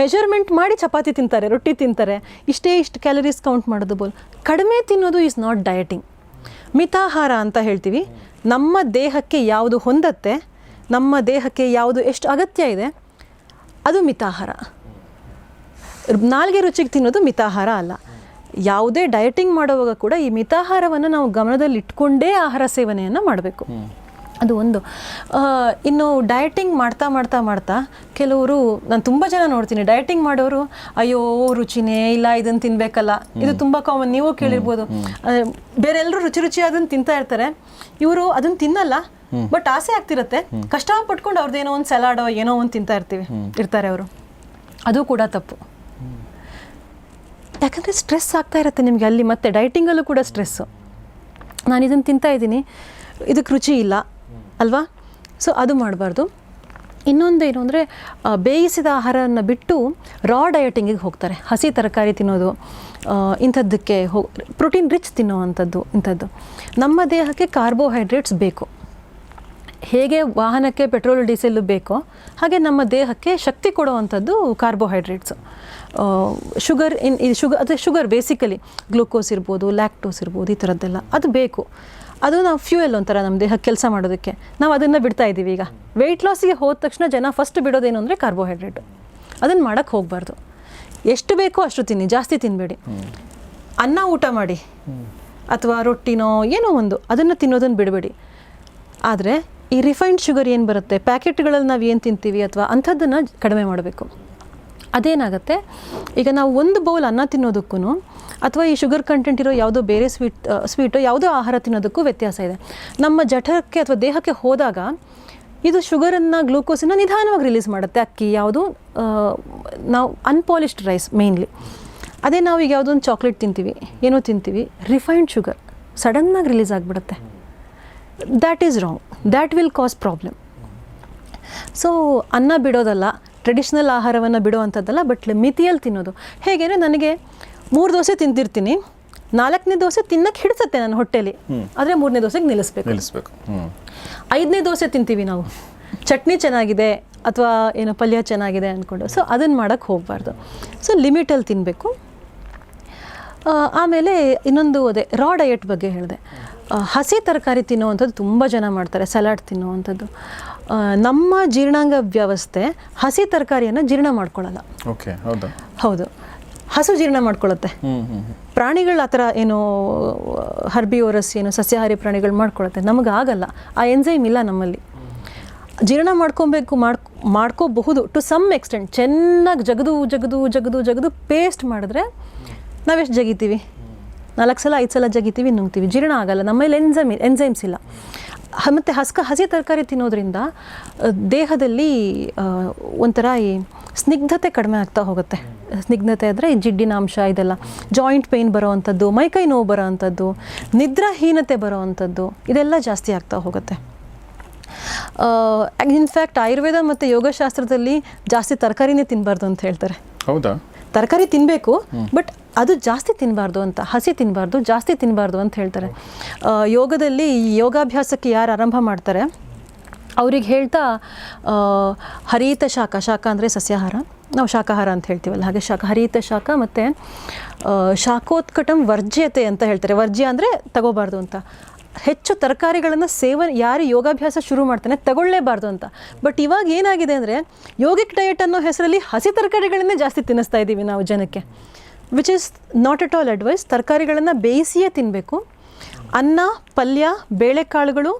ಮೆಜರ್ಮೆಂಟ್ ಮಾಡಿ ಚಪಾತಿ ತಿಂತಾರೆ, ರೊಟ್ಟಿ ತಿಂತಾರೆ. ಇಷ್ಟೇ ಇಷ್ಟು ಕ್ಯಾಲರೀಸ್ ಕೌಂಟ್ ಮಾಡೋದು ಬೋಲ್. ಕಡಿಮೆ ತಿನ್ನೋದು ಈಸ್ ನಾಟ್ ಡಯಟಿಂಗ್ ಮಿತಾಹಾರ ಅಂತ ಹೇಳ್ತೀವಿ. ನಮ್ಮ ದೇಹಕ್ಕೆ ಯಾವುದು ಹೊಂದತ್ತೆ ನಮ್ಮ ದೇಹಕ್ಕೆ ಯಾವುದು ಎಷ್ಟು ಅಗತ್ಯ ಇದೆ ಅದು ಮಿತಾಹಾರ. ನಾಲ್ಗೆ ರುಚಿಗೆ ತಿನ್ನೋದು ಮಿತಾಹಾರ ಅಲ್ಲ. ಯಾವುದೇ ಡಯಟಿಂಗ್ ಮಾಡುವಾಗ ಕೂಡ ಈ ಮಿತಾಹಾರವನ್ನು ನಾವು ಗಮನದಲ್ಲಿ ಇಟ್ಕೊಂಡೇ ಆಹಾರ ಸೇವನೆಯನ್ನು ಮಾಡಬೇಕು. ಅದು ಒಂದು. ಇನ್ನು ಡಯಟಿಂಗ್ ಮಾಡ್ತಾ ಮಾಡ್ತಾ ಮಾಡ್ತಾ ಕೆಲವರು ನಾನು ತುಂಬ ಜನ ನೋಡ್ತೀನಿ ಡಯಟಿಂಗ್ ಮಾಡೋರು ಅಯ್ಯೋ ರುಚಿನೇ ಇಲ್ಲ ಇದನ್ನು ತಿನ್ಬೇಕಲ್ಲ. ಇದು ತುಂಬ ಕಾಮನ್ ನೀವು ಕೇಳಿರ್ಬೋದು. ಬೇರೆ ಎಲ್ಲರೂ ರುಚಿ ರುಚಿ ಅದನ್ನು ತಿಂತಾ ಇರ್ತಾರೆ. ಇವರು ಅದನ್ನು ತಿನ್ನಲ್ಲ ಬಟ್ ಆಸೆ ಆಗ್ತಿರತ್ತೆ. ಕಷ್ಟಪಟ್ಕೊಂಡು ಅವ್ರದ್ದೇನೋ ಒಂದು ಸಲಾಡೋ ಏನೋ ಒಂದು ತಿಂತಾ ಇರ್ತೀವಿ. ಇರ್ತಾರೆ ಅವರು. ಅದು ಕೂಡ ತಪ್ಪು. ಯಾಕಂದರೆ ಸ್ಟ್ರೆಸ್ ಆಗ್ತಾ ಇರುತ್ತೆ ನಿಮಗೆ ಅಲ್ಲಿ ಮತ್ತೆ ಡೈಟಿಂಗಲ್ಲೂ ಕೂಡ ಸ್ಟ್ರೆಸ್ಸು ನಾನು ಇದನ್ನು ತಿಂತಾ ಇದ್ದೀನಿ. ಇದಕ್ಕೆ ರುಚಿ ಇಲ್ಲ. ಅಲ್ವಾ? ಸೊ ಅದು ಮಾಡಬಾರ್ದು. ಇನ್ನೊಂದು ಏನು ಅಂದರೆ ಬೇಯಿಸಿದ ಆಹಾರನ ಬಿಟ್ಟು ರಾ ಡಯಟಿಂಗಿಗೆ ಹೋಗ್ತಾರೆ. ಹಸಿ ತರಕಾರಿ ತಿನ್ನೋದು ಇಂಥದ್ದಕ್ಕೆ ಹೋ ಪ್ರೋಟೀನ್ ರಿಚ್ ತಿನ್ನೋವಂಥದ್ದು ಇಂಥದ್ದು. ನಮ್ಮ ದೇಹಕ್ಕೆ ಕಾರ್ಬೋಹೈಡ್ರೇಟ್ಸ್ ಬೇಕು. ಹೇಗೆ ವಾಹನಕ್ಕೆ ಪೆಟ್ರೋಲ್ ಡೀಸೆಲ್ ಬೇಕೋ ಹಾಗೆ ನಮ್ಮ ದೇಹಕ್ಕೆ ಶಕ್ತಿ ಕೊಡುವಂಥದ್ದು ಕಾರ್ಬೋಹೈಡ್ರೇಟ್ಸ್. ಶುಗರ್ ಇನ್ ಇದು ಶುಗರ್ ಅದು ಶುಗರ್ ಬೇಸಿಕಲಿ ಗ್ಲೂಕೋಸ್ ಇರ್ಬೋದು ಲ್ಯಾಕ್ಟೋಸ್ ಇರ್ಬೋದು ಈ ಥರದ್ದೆಲ್ಲ. ಅದು ಬೇಕು. ಅದು ನಾವು ಫ್ಯೂಯಲ್ ಒಂಥರ ನಮ್ಮ ದೇಹಕ್ಕೆ ಕೆಲಸ ಮಾಡೋದಕ್ಕೆ. ನಾವು ಅದನ್ನು ಬಿಡ್ತಾ ಇದ್ದೀವಿ ಈಗ. ವೆಯ್ಟ್ ಲಾಸಿಗೆ ಹೋದ ತಕ್ಷಣ ಜನ ಫಸ್ಟ್ ಬಿಡೋದೇನು ಅಂದರೆ ಕಾರ್ಬೋಹೈಡ್ರೇಟ್. ಅದನ್ನು ಮಾಡೋಕ್ಕೆ ಹೋಗಬಾರ್ದು. ಎಷ್ಟು ಬೇಕೋ ಅಷ್ಟು ತಿನ್ನಿ ಜಾಸ್ತಿ ತಿನ್ನಬೇಡಿ ಅನ್ನ ಊಟ ಮಾಡಿ. ಅಥವಾ ರೊಟ್ಟಿನೋ ಏನೋ ಒಂದು ಅದನ್ನು ತಿನ್ನೋದನ್ನು ಬಿಡಬೇಡಿ. ಆದರೆ ಈ ರಿಫೈನ್ಡ್ ಶುಗರ್ ಏನು ಬರುತ್ತೆ? ಪ್ಯಾಕೆಟ್ಗಳಲ್ಲಿ ನಾವು ಏನು ತಿಂತೀವಿ ಅಥವಾ ಅಂಥದ್ದನ್ನು ಕಡಿಮೆ ಮಾಡಬೇಕು. ಅದೇನಾಗುತ್ತೆ? ಈಗ ನಾವು ಒಂದು ಬೌಲ್ ಅನ್ನ ತಿನ್ನೋದಕ್ಕೂ ಅಥವಾ ಈ ಶುಗರ್ ಕಂಟೆಂಟ್ ಇರೋ ಯಾವುದೋ ಬೇರೆ ಸ್ವೀಟ್ ಸ್ವೀಟು ಯಾವುದೋ ಆಹಾರ ತಿನ್ನೋದಕ್ಕೂ ವ್ಯತ್ಯಾಸ ಇದೆ. ನಮ್ಮ ಜಠರಕ್ಕೆ ಅಥವಾ ದೇಹಕ್ಕೆ ಹೋದಾಗ ಇದು ಶುಗರನ್ನು ಗ್ಲೂಕೋಸನ್ನು ನಿಧಾನವಾಗಿ ರಿಲೀಸ್ ಮಾಡುತ್ತೆ. ಅಕ್ಕಿ ಯಾವುದು ನಾವು ಅನ್ಪಾಲಿಶ್ಡ್ ರೈಸ್ ಮೇಯ್ನ್ಲಿ ಅದೇ ನಾವು ಈಗ ಯಾವುದೋ ಒಂದು ಚಾಕ್ಲೇಟ್ ತಿಂತೀವಿ. ಏನೋ ತಿಂತೀವಿ. ರಿಫೈನ್ಡ್ ಶುಗರ್ ಸಡನ್ನಾಗಿ ರಿಲೀಸ್ ಆಗಿಬಿಡುತ್ತೆ. That is wrong that will cause problem so ಅನ್ನ ಬಿಡೋದಲ್ಲ ಟ್ರೆಡಿಷ್ನಲ್ ಆಹಾರವನ್ನು ಬಿಡುವಂಥದ್ದಲ್ಲ ಬಟ್ ಮಿತಿಯಲ್ಲಿ ತಿನ್ನೋದು. ಹೇಗೆಂದರೆ ನನಗೆ ಮೂರು ದೋಸೆ ತಿಂತಿರ್ತೀನಿ ನಾಲ್ಕನೇ ದೋಸೆ ತಿನ್ನಕ್ಕೆ ಹಿಡಿಸುತ್ತೆ ನನ್ನ ಹೊಟ್ಟೆಲಿ. ಆದರೆ ಮೂರನೇ ದೋಸೆಗೆ ನಿಲ್ಲಿಸ್ಬೇಕು. ನಿಲ್ಲಿಸ್ಬೇಕು. ಐದನೇ ದೋಸೆ ತಿಂತೀವಿ ನಾವು. ಚಟ್ನಿ ಚೆನ್ನಾಗಿದೆ ಅಥವಾ ಏನೋ ಪಲ್ಯ ಚೆನ್ನಾಗಿದೆ ಅಂದ್ಕೊಂಡು ಸೊ ಅದನ್ನು ಮಾಡೋಕ್ಕೆ ಹೋಗಬಾರ್ದು. ಸೊ ಲಿಮಿಟಲ್ಲಿ ತಿನ್ನಬೇಕು ಆಮೇಲೆ ಇನ್ನೊಂದು ಅದೇ ರಾ ಡಯಟ್ ಬಗ್ಗೆ ಹೇಳಿದೆ. ಹಸಿ ತರಕಾರಿ ತಿನ್ನುವಂಥದ್ದು ತುಂಬ ಜನ ಮಾಡ್ತಾರೆ ಸಲಾಡ್ ತಿನ್ನುವಂಥದ್ದು. ನಮ್ಮ ಜೀರ್ಣಾಂಗ ವ್ಯವಸ್ಥೆ ಹಸಿ ತರಕಾರಿಯನ್ನು ಜೀರ್ಣ ಮಾಡ್ಕೊಳ್ಳಲ್ಲ. ಓಕೆ ಹೌದು. ಹೌದು. ಹಸು ಜೀರ್ಣ ಮಾಡ್ಕೊಳ್ಳುತ್ತೆ. ಪ್ರಾಣಿಗಳ ಆ ಥರ ಏನು ಹರ್ಬಿಯೋರಸ್ ಏನು ಸಸ್ಯಾಹಾರಿ ಪ್ರಾಣಿಗಳು ಮಾಡ್ಕೊಳತ್ತೆ ನಮಗೆ ಆಗಲ್ಲ. ಆ ಎನ್ಸೈಮ್ ಇಲ್ಲ ನಮ್ಮಲ್ಲಿ. ಜೀರ್ಣ ಮಾಡ್ಕೊಬೇಕು ಮಾಡ್ಕೊ ಮಾಡ್ಕೋಬಹುದು. ಟು ಸಮ್ ಎಕ್ಸ್ಟೆಂಟ್ ಚೆನ್ನಾಗಿ ಜಗದು ಜಗದು ಜಗದು ಜಗದು ಪೇಸ್ಟ್ ಮಾಡಿದ್ರೆ ನಾವೆಷ್ಟು ಜಗಿತೀವಿ? ನಾಲ್ಕು ಸಲ ಐದು ಸಲ ಜಗಿತೀವಿ ನುಂಗ್ತೀವಿ. ಜೀರ್ಣ ಆಗಲ್ಲ. ನಮ್ಮಲ್ಲಿ ಎನ್ಸೈಮ್ ಎನ್ಸೈಮ್ಸ್ ಇಲ್ಲ. ಮತ್ತು ಹಸ್ಕ ಹಸಿ ತರಕಾರಿ ತಿನ್ನೋದ್ರಿಂದ ದೇಹದಲ್ಲಿ ಒಂಥರ ಈ ಸ್ನಿಗ್ಧತೆ ಕಡಿಮೆ ಆಗ್ತಾ ಹೋಗುತ್ತೆ. ಸ್ನಿಗ್ಧತೆ ಅಂದರೆ ಈ ಜಿಡ್ಡಿನ ಅಂಶ ಇದೆಲ್ಲ. ಜಾಯಿಂಟ್ ಪೇಯ್ನ್ ಬರೋವಂಥದ್ದು ಮೈಕೈ ನೋವು ಬರೋವಂಥದ್ದು ನಿದ್ರಾಹೀನತೆ ಬರೋವಂಥದ್ದು ಇದೆಲ್ಲ ಜಾಸ್ತಿ ಆಗ್ತಾ ಹೋಗುತ್ತೆ. ಇನ್ಫ್ಯಾಕ್ಟ್ ಆಯುರ್ವೇದ ಮತ್ತು ಯೋಗಶಾಸ್ತ್ರದಲ್ಲಿ ಜಾಸ್ತಿ ತರಕಾರಿನೇ ತಿನ್ನಬಾರ್ದು ಅಂತ ಹೇಳ್ತಾರೆ. ಹೌದಾ? ತರಕಾರಿ ತಿನ್ನಬೇಕು ಬಟ್ ಅದು ಜಾಸ್ತಿ ತಿನ್ನಬಾರ್ದು ಅಂತ, ಹಸಿ ತಿನ್ನಬಾರ್ದು ಜಾಸ್ತಿ ತಿನ್ನಬಾರ್ದು ಅಂತ ಹೇಳ್ತಾರೆ. ಯೋಗದಲ್ಲಿ ಯೋಗಾಭ್ಯಾಸಕ್ಕೆ ಯಾರು ಆರಂಭ ಮಾಡ್ತಾರೆ? ಅವ್ರಿಗೆ ಹೇಳ್ತಾ ಹರಿತ ಶಾಖ ಶಾಖ ಅಂದರೆ ಸಸ್ಯಾಹಾರ. ನಾವು ಶಾಖಾಹಾರ ಅಂತ ಹೇಳ್ತೀವಲ್ಲ, ಹಾಗೆ ಶಾಖ, ಹರಿತ ಶಾಖ ಮತ್ತು ಶಾಖೋತ್ಕಟಂ ವರ್ಜ್ಯತೆ ಅಂತ ಹೇಳ್ತಾರೆ. ವರ್ಜ್ಯ ಅಂದರೆ ತಗೋಬಾರ್ದು ಅಂತ. ಹೆಚ್ಚು ತರಕಾರಿಗಳನ್ನು ಸೇವನ್, ಯಾರು ಯೋಗಾಭ್ಯಾಸ ಶುರು ಮಾಡ್ತಾನೆ ತಗೊಳ್ಳೇಬಾರ್ದು ಅಂತ. ಬಟ್ ಇವಾಗ ಏನಾಗಿದೆ ಅಂದರೆ, ಯೋಗಿಕ್ ಡಯಟ್ ಅನ್ನೋ ಹೆಸರಲ್ಲಿ ಹಸಿ ತರಕಾರಿಗಳನ್ನೇ ಜಾಸ್ತಿ ತಿನ್ನಿಸ್ತಾ ಇದ್ದೀವಿ ನಾವು ಜನಕ್ಕೆ. Which is not at all advice ತರಕಾರಿಗಳನ್ನು ಬೇಯಿಸಿಯೇ ತಿನ್ನಬೇಕು ಅನ್ನ, ಪಲ್ಯ, ಬೇಳೆಕಾಳುಗಳು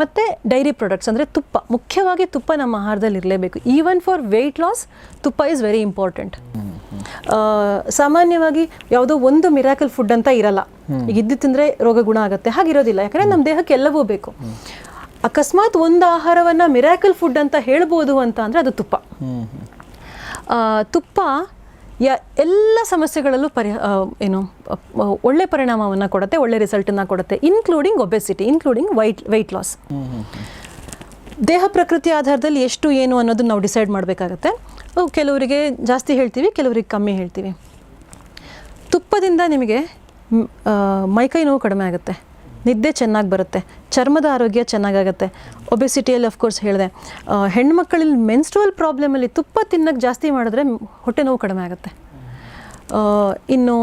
ಮತ್ತು ಡೈರಿ ಪ್ರಾಡಕ್ಟ್ಸ್ ಅಂದರೆ ತುಪ್ಪ. ಮುಖ್ಯವಾಗಿ ತುಪ್ಪ ನಮ್ಮ ಆಹಾರದಲ್ಲಿ ಇರಲೇಬೇಕು. ಈವನ್ ಫಾರ್ ವೆಯ್ಟ್ ಲಾಸ್ ತುಪ್ಪ ಈಸ್ ವೆರಿ ಇಂಪಾರ್ಟೆಂಟ್ ಸಾಮಾನ್ಯವಾಗಿ ಯಾವುದೋ ಒಂದು ಮಿರಾಕಲ್ ಫುಡ್ ಅಂತ ಇರಲ್ಲ. ಈಗ ಇದ್ದು ತಿಂದರೆ ರೋಗ ಗುಣ ಆಗುತ್ತೆ. ಹಾಗಿರೋದಿಲ್ಲ. ಯಾಕಂದರೆ ನಮ್ಮ ದೇಹಕ್ಕೆ ಎಲ್ಲವೂ ಬೇಕು. ಅಕಸ್ಮಾತ್ ಒಂದು ಆಹಾರವನ್ನು ಮಿರಾಕಲ್ ಫುಡ್ ಅಂತ ಹೇಳ್ಬೋದು ಅಂತ ಅಂದರೆ ಅದು ತುಪ್ಪ. ತುಪ್ಪ ಯ ಎಲ್ಲ ಸಮಸ್ಯೆಗಳಲ್ಲೂ ಪರಿ ಏನು ಒಳ್ಳೆ ಪರಿಣಾಮವನ್ನು ಕೊಡುತ್ತೆ, ಒಳ್ಳೆ ರಿಸಲ್ಟನ್ನು ಕೊಡುತ್ತೆ including obesity including weight weight loss ದೇಹ ಪ್ರಕೃತಿ ಆಧಾರದಲ್ಲಿ ಎಷ್ಟು ಏನು ಅನ್ನೋದನ್ನ ನಾವು ಡಿಸೈಡ್ ಮಾಡಬೇಕಾಗತ್ತೆ. ಕೆಲವರಿಗೆ ಜಾಸ್ತಿ ಹೇಳ್ತೀವಿ, ಕೆಲವರಿಗೆ ಕಮ್ಮಿ ಹೇಳ್ತೀವಿ. ತುಪ್ಪದಿಂದ ನಿಮಗೆ ಮೈಕೈ ನೋವು ಕಡಿಮೆ ಆಗುತ್ತೆ. ನಿದ್ದೆ ಚೆನ್ನಾಗಿ ಬರುತ್ತೆ, ಚರ್ಮದ ಆರೋಗ್ಯ ಚೆನ್ನಾಗಾಗತ್ತೆ. ಒಬೆಸಿಟಿಯಲ್ಲಿ ಅಫ್ಕೋರ್ಸ್ ಹೇಳಿದೆ. ಹೆಣ್ಮಕ್ಳಲ್ಲಿ ಮೆನ್ಸ್ಟ್ರುವಲ್ ಪ್ರಾಬ್ಲಮಲ್ಲಿ ತುಪ್ಪ ತಿನ್ನಕ್ಕೆ ಜಾಸ್ತಿ ಮಾಡಿದ್ರೆ ಹೊಟ್ಟೆ ನೋವು ಕಡಿಮೆ ಆಗುತ್ತೆ. ಇನ್ನು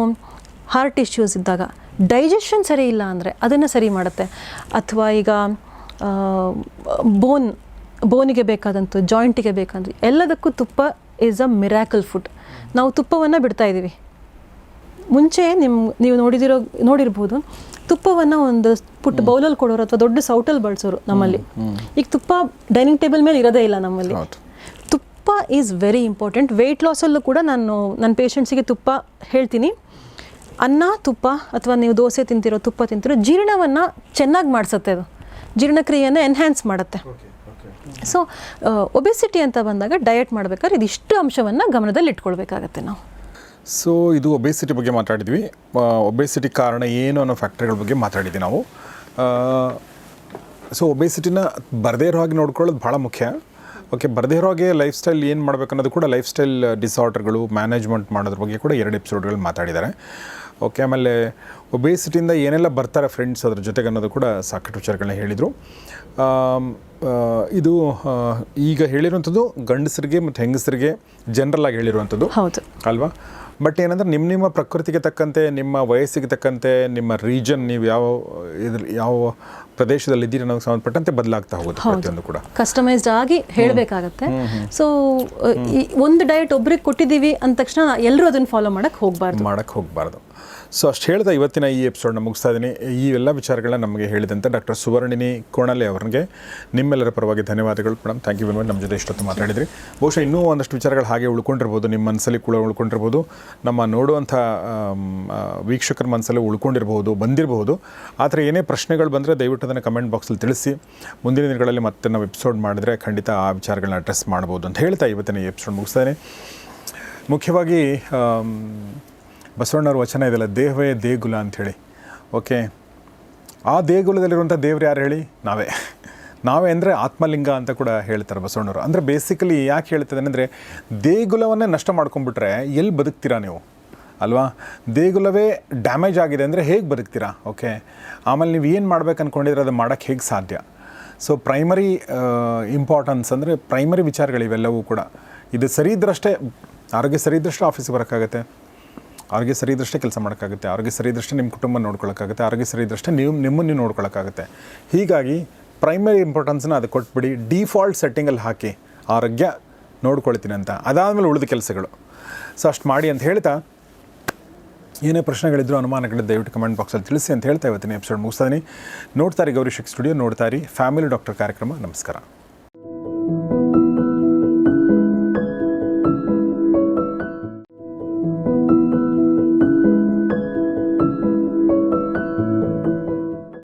ಹಾರ್ಟ್ ಇಶ್ಯೂಸ್ ಇದ್ದಾಗ ಡೈಜೆಷನ್ ಸರಿ ಇಲ್ಲ ಅಂದರೆ ಅದನ್ನು ಸರಿ ಮಾಡುತ್ತೆ. ಅಥವಾ ಈಗ ಬೋನ್ ಬೋನಿಗೆ ಬೇಕಾದಂಥ ಜಾಯಿಂಟಿಗೆ ಬೇಕಾದಂಥ ಎಲ್ಲದಕ್ಕೂ ತುಪ್ಪ ಈಸ್ ಅ ಮಿರಾಕಲ್ ಫುಡ್ ನಾವು ತುಪ್ಪವನ್ನು ಬಿಡ್ತಾ ಇದ್ದೀವಿ ಮುಂಚೆ ನಿಮ್ಮ ನೀವು ನೋಡಿದಿರೋ, ನೋಡಿರ್ಬೋದು ತುಪ್ಪವನ್ನು ಒಂದು ಪುಟ್ಟ ಬೌಲಲ್ಲಿ ಕೊಡೋರು ಅಥವಾ ದೊಡ್ಡ ಸೌಟಲ್ಲಿ ಬಳಸೋರು ನಮ್ಮಲ್ಲಿ. ಈಗ ತುಪ್ಪ ಡೈನಿಂಗ್ ಟೇಬಲ್ ಮೇಲೆ ಇರೋದೇ ಇಲ್ಲ ನಮ್ಮಲ್ಲಿ. ತುಪ್ಪ ಈಸ್ ವೆರಿ ಇಂಪಾರ್ಟೆಂಟ್ ವೆಯ್ಟ್ ಲಾಸಲ್ಲೂ ಕೂಡ ನಾನು ನನ್ನ ಪೇಷಂಟ್ಸಿಗೆ ತುಪ್ಪ ಹೇಳ್ತೀನಿ. ಅನ್ನ ತುಪ್ಪ ಅಥವಾ ನೀವು ದೋಸೆ ತಿಂತಿರೋ ತುಪ್ಪ ತಿಂತಿರೋ ಜೀರ್ಣವನ್ನು ಚೆನ್ನಾಗಿ ಮಾಡಿಸುತ್ತೆ ಅದು. ಜೀರ್ಣಕ್ರಿಯೆಯನ್ನು ಎನ್ಹ್ಯಾನ್ಸ್ ಮಾಡುತ್ತೆ. ಸೊ ಒಬೆಸಿಟಿ ಅಂತ ಬಂದಾಗ ಡಯಟ್ ಮಾಡ್ಬೇಕಾದ್ರೆ ಇದಿಷ್ಟು ಅಂಶವನ್ನು ಗಮನದಲ್ಲಿ ಇಟ್ಕೊಳ್ಬೇಕಾಗತ್ತೆ ನಾವು. ಸೊ ಇದು ಒಬೇಸಿಟಿ ಬಗ್ಗೆ ಮಾತಾಡಿದ್ವಿ. ಒಬೇಸಿಟಿ ಕಾರಣ ಏನು ಅನ್ನೋ ಫ್ಯಾಕ್ಟ್ರಿಗಳ ಬಗ್ಗೆ ಮಾತಾಡಿದ್ವಿ ನಾವು. ಸೊ ಒಬೇಸಿಟಿನ ಬರದೇ ಇರೋ ಹಾಗೆ ನೋಡ್ಕೊಳ್ಳೋದು ಭಾಳ ಮುಖ್ಯ. ಓಕೆ ಬರದೇ ಇರೋ ಹಾಗೆ ಲೈಫ್ ಸ್ಟೈಲ್ ಏನು ಮಾಡಬೇಕು ಅನ್ನೋದು ಕೂಡ ಲೈಫ್ ಸ್ಟೈಲ್ ಡಿಸಾರ್ಡರ್ಗಳು ಮ್ಯಾನೇಜ್ಮೆಂಟ್ ಮಾಡೋದ್ರ ಬಗ್ಗೆ ಕೂಡ ಎರಡು ಎಪಿಸೋಡ್ಗಳು ಮಾತಾಡಿದ್ದಾರೆ. ಓಕೆ ಆಮೇಲೆ ಒಬೇಸಿಟಿಯಿಂದ ಏನೆಲ್ಲ ಬರ್ತಾರೆ ಫ್ರೆಂಡ್ಸ್ ಅದ್ರ ಜೊತೆಗೆ ಅನ್ನೋದು ಕೂಡ ಸಾಕಷ್ಟು ವಿಚಾರಗಳನ್ನ ಹೇಳಿದರು. ಇದು ಈಗ ಹೇಳಿರುವಂಥದ್ದು ಗಂಡಸರಿಗೆ ಮತ್ತು ಹೆಂಗಸರಿಗೆ ಜನರಲ್ ಆಗಿ ಹೇಳಿರುವಂಥದ್ದು. ಹೌದು. ಅಲ್ವಾ? ಬಟ್ ಏನಂದ್ರೆ ನಿಮ್ಮ ನಿಮ್ಮ ಪ್ರಕೃತಿಗೆ ತಕ್ಕಂತೆ ನಿಮ್ಮ ವಯಸ್ಸಿಗೆ ತಕ್ಕಂತೆ ನಿಮ್ಮ ರೀಜನ್ ನೀವು ಯಾವ ಇದ್ರ ಯಾವ ಪ್ರದೇಶದಲ್ಲಿ ಇದ್ದೀರಿ ಅನ್ನೋದಕ್ಕೆ ಸಂಬಂಧಪಟ್ಟಂತೆ ಬದಲಾಗ್ತಾ ಹೋಗುತ್ತೆ ಪ್ರತಿಯೊಂದು ಕೂಡ. ಕಸ್ಟಮೈಸ್ಡ್ ಆಗಿ ಹೇಳಬೇಕಾಗತ್ತೆ. ಸೊ ಒಂದು ಡಯಟ್ ಒಬ್ರಿಗೆ ಕೊಟ್ಟಿದ್ದೀವಿ ಅಂದ ತಕ್ಷಣ ಎಲ್ಲರೂ ಅದನ್ನು ಫಾಲೋ ಮಾಡಕ್ಕೆ ಹೋಗಬಾರ್ದು. ಮಾಡಕ್ಕೆ ಹೋಗಬಾರ್ದು. ಸೊ ಅಷ್ಟು ಹೇಳ್ತಾ ಇವತ್ತಿನ ಈ ಎಪಿಸೋಡ್ನ ಮುಗಿಸ್ತಾ ಇದ್ದೀನಿ. ಈ ಎಲ್ಲ ವಿಚಾರಗಳನ್ನ ನಮಗೆ ಹೇಳಿದಂತೆ ಡಾಕ್ಟರ್ ಸುವರ್ಣಿನಿ ಕೋಣಲೆ ಅವರಿಗೆ ನಿಮ್ಮೆಲ್ಲರ ಪರವಾಗಿ ಧನ್ಯವಾದಗಳು madam thank you very much ನಮ್ಮ ಜೊತೆ ಇಷ್ಟೊತ್ತು ಮಾತಾಡಿದ್ರಿ. ಬಹುಶಃ ಇನ್ನೂ ಒಂದಷ್ಟು ವಿಚಾರಗಳು ಹಾಗೆ ಉಳ್ಕೊಂಡಿರ್ಬೋದು. ನಿಮ್ಮ ಮನಸ್ಸಲ್ಲಿ ಕೂಡ ಉಳ್ಕೊಂಡಿರ್ಬೋದು. ನಮ್ಮ ನೋಡುವಂಥ ವೀಕ್ಷಕರ ಮನಸ್ಸಲ್ಲಿ ಉಳ್ಕೊಂಡಿರ್ಬೋದು ಬಂದಿರಬಹುದು ಆ ಥರ ಏನೇ ಪ್ರಶ್ನೆಗಳು ಬಂದರೆ ದಯವಿಟ್ಟು ಅದನ್ನು ಕಮೆಂಟ್ ಬಾಕ್ಸಲ್ಲಿ ತಿಳಿಸಿ. ಮುಂದಿನ ದಿನಗಳಲ್ಲಿ ಮತ್ತೆ ನಾವು ಎಪಿಸೋಡ್ ಮಾಡಿದ್ರೆ ಖಂಡಿತ ಆ ವಿಚಾರಗಳನ್ನ ಅಡ್ರೆಸ್ ಮಾಡ್ಬೋದು ಅಂತ ಹೇಳ್ತಾ ಇವತ್ತಿನ ಎಪಿಸೋಡ್ ಮುಗಿಸ್ತಾನೆ ಮುಖ್ಯವಾಗಿ ಬಸವಣ್ಣವ್ರ ವಚನ ಇದೆಯಲ್ಲ, ದೇಹವೇ ದೇಗುಲ ಅಂಥೇಳಿ. ಓಕೆ ಆ ದೇಗುಲದಲ್ಲಿರುವಂಥ ದೇವ್ರು ಯಾರು ಹೇಳಿ? ನಾವೇ. ನಾವೇ ಅಂದರೆ ಆತ್ಮಲಿಂಗ ಅಂತ ಕೂಡ ಹೇಳ್ತಾರೆ ಬಸವಣ್ಣವರು. ಅಂದರೆ ಬೇಸಿಕಲಿ ಯಾಕೆ ಹೇಳ್ತದೆ ಅಂದರೆ, ದೇಗುಲವನ್ನೇ ನಷ್ಟ ಮಾಡ್ಕೊಂಡ್ಬಿಟ್ರೆ ಎಲ್ಲಿ ಬದುಕ್ತೀರಾ ನೀವು? ಅಲ್ವಾ? ದೇಗುಲವೇ ಡ್ಯಾಮೇಜ್ ಆಗಿದೆ ಅಂದರೆ ಹೇಗೆ ಬದುಕ್ತೀರಾ? ಓಕೆ ಆಮೇಲೆ ನೀವು ಏನು ಮಾಡ್ಬೇಕು ಅಂದ್ಕೊಂಡಿದ್ರೆ ಅದು ಮಾಡೋಕ್ಕೆ ಹೇಗೆ ಸಾಧ್ಯ? ಸೊ ಪ್ರೈಮರಿ ಇಂಪಾರ್ಟೆನ್ಸ್ ಅಂದರೆ ಪ್ರೈಮರಿ ವಿಚಾರಗಳಿವೆಲ್ಲವೂ ಕೂಡ. ಇದು ಸರಿ ಇದ್ದರಷ್ಟೇ ಆರೋಗ್ಯ ಸರಿ ಇದ್ದರಷ್ಟೇ ಆಫೀಸಿಗೆ ಬರೋಕ್ಕಾಗತ್ತೆ. ಆರೋಗ್ಯ ಸರಿ ಇದ್ದಷ್ಟೇ ಕೆಲಸ ಮಾಡೋಕ್ಕಾಗುತ್ತೆ, ಅವ್ರಿಗೆ ಸರಿ ಇದ್ದಷ್ಟೇ ನಿಮ್ಮ ಕುಟುಂಬ ನೋಡ್ಕೊಳ್ಳೋಕ್ಕಾಗುತ್ತೆ, ಅವ್ರಿಗೆ ಸರಿ ಇದ್ದಷ್ಟೇ ನೀವು ನಿಮ್ಮನ್ನು ನೋಡ್ಕೊಳ್ಳೋಕ್ಕಾಗುತ್ತೆ. ಹೀಗಾಗಿ ಪ್ರೈಮರಿ ಇಂಪಾರ್ಟೆನ್ಸನ್ನ ಅದು ಕೊಟ್ಬಿಡಿ ಡಿಫಾಲ್ಟ್ ಸೆಟ್ಟಿಂಗಲ್ಲಿ ಹಾಕಿ ಆರೋಗ್ಯ ನೋಡ್ಕೊಳ್ತೀನಿ ಅಂತ. ಅದಾದಮೇಲೆ ಉಳಿದ ಕೆಲಸಗಳು. ಸೊ ಅಷ್ಟು ಮಾಡಿ ಅಂತ ಹೇಳ್ತಾ, ಏನೇ ಪ್ರಶ್ನೆಗಳಿದ್ರು ಅನುಮಾನಗಳಿದ್ದ ದಯವಿಟ್ಟು ಕಮೆಂಟ್ ಬಾಕ್ಸಲ್ಲಿ ತಿಳಿಸಿ ಅಂತ ಹೇಳ್ತಾ ಇವತ್ತಿನ ಎಪಿಸೋಡ್ ಮುಗಿಸ್ತಾ ಇದೀನಿ. ನೋಡ್ತಾರೆ ಗೌರಿ ಶಕ್ ಸ್ಟುಡಿಯೋ ನೋಡ್ತಾರೆ ಫ್ಯಾಮಿಲಿ ಡಾಕ್ಟರ್ ಕಾರ್ಯಕ್ರಮ, ನಮಸ್ಕಾರ.